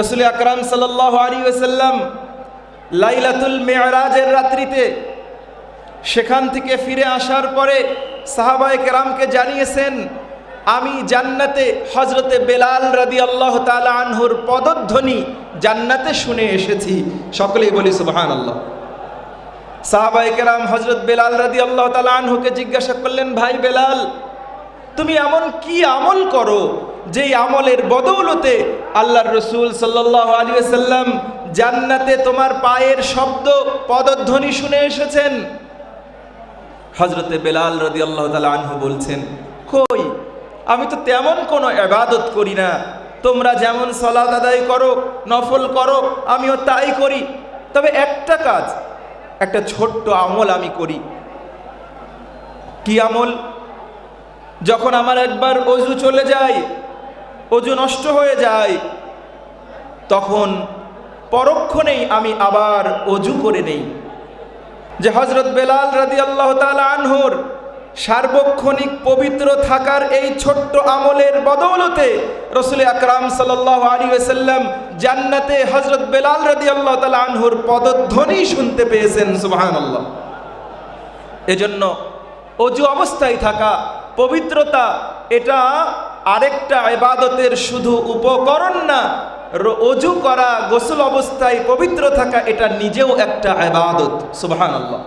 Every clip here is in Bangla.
রসুল আকরাম সাল্লাহ আলী ওসাল্লাম লাইলাতুল মেয়রাজের রাত্রিতে সেখান থেকে ফিরে আসার পরে সাহাবায়ে কেরামকে জানিয়েছেন, আমি জান্নাতে হজরতে বেলাল রাদি আল্লাহ তালা আনহুর পদধ্বনি জান্নাতে শুনে এসেছি। সকলেই বলি সুবহান আল্লাহ সাহাবায়ে কেরাম হজরত বেলাল রাদি আল্লাহ তালা আনহুকে জিজ্ঞাসা করলেন, ভাই বেলাল তুমি এমন কি আমল করো যেই আমলের বদৌলতে আল্লাহর রসুল সাল্লাহ আলী সাল্লাম জান্নাতে তোমার পায়ের শব্দ পদধ্বনি শুনে এসেছেন? হজরতে বেলাল রদি আল্লাহ তালা আনহু বলছেন, কই, আমি তো তেমন কোনো এবাদত করি না। তোমরা যেমন সলাদ আদায় করো, নফল করো, আমিও তাই করি। তবে একটা কাজ, একটা ছোট্ট আমল আমি করি। কি আমল? যখন আমার একবার অজু চলে যায়, অজু নষ্ট হয়ে যায়, তখন পরক্ষণেই আমি আবার অজু করে নেই। যে হজরত বেলাল রাদি আল্লাহ আনহুর সার্বক্ষণিক পবিত্র থাকার এই ছোট্ট আমলের বদৌলতে রসুল আকরাম সাল আলী জান্নাতে হজরত বেলাল রাদি আল্লাহ তালা আনহুর পদধ্বনি শুনতে পেয়েছেন সুবাহান আল্লাহ এজন্য অজু অবস্থায় থাকা পবিত্রতা, এটা আরেকটা এবাদতের শুধু উপকরণ না অজু করা, গোসল অবস্থায় পবিত্র থাকা, এটা নিজেও একটা এবাদত সুবাহান আল্লাহ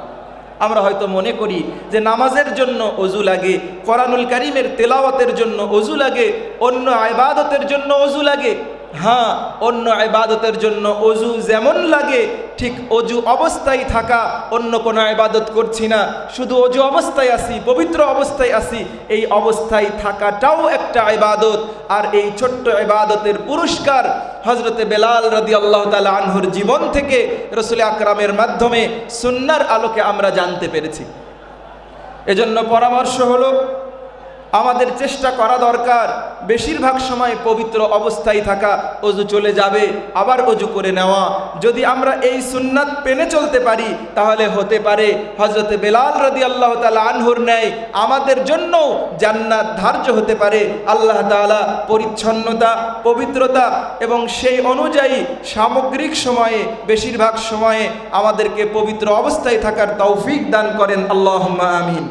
আমরা হয়তো মনে করি যে নামাজের জন্য অজু লাগে, কোরআনুল করিমের তেলাওয়াতের জন্য অজু লাগে, অন্য আবাদতের জন্য অজু লাগে হ্যাঁ অন্য ইবাদতের জন্য অজু যেমন লাগে, ঠিক অজু অবস্থায় থাকা, অন্য কোনো ইবাদত করছি না। শুধু অজু অবস্থায় আসি, পবিত্র অবস্থায় আসি, এই অবস্থায় থাকাটাও একটা ইবাদত। আর এই ছোট্ট ইবাদতের পুরস্কার হজরতে বেলাল রদি আল্লাহ তালা আনহুর জীবন থেকে রসুল আকরামের মাধ্যমে সুন্নার আলোকে আমরা জানতে পেরেছি। এজন্য পরামর্শ হলো আমাদের চেষ্টা করা দরকার। বেশিরভাগ সময় পবিত্র অবস্থায় থাকা, অজু চলে যাবে, আবার অজু করে নেওয়া। যদি আমরা এই সুন্নাত পেনে চলতে পারি, তাহলে হতে পারে হজরতে বেলাল রদি আল্লাহ তালা আনহুর ন্যায় আমাদের জন্য জান্নাত ধার্য হতে পারে। আল্লাহ তালা পরিচ্ছন্নতা, পবিত্রতা এবং সেই অনুযায়ী সামগ্রিক সময়ে, বেশিরভাগ সময়ে আমাদেরকে পবিত্র অবস্থায় থাকার তৌফিক দান করেন। আল্লাহ আমিন।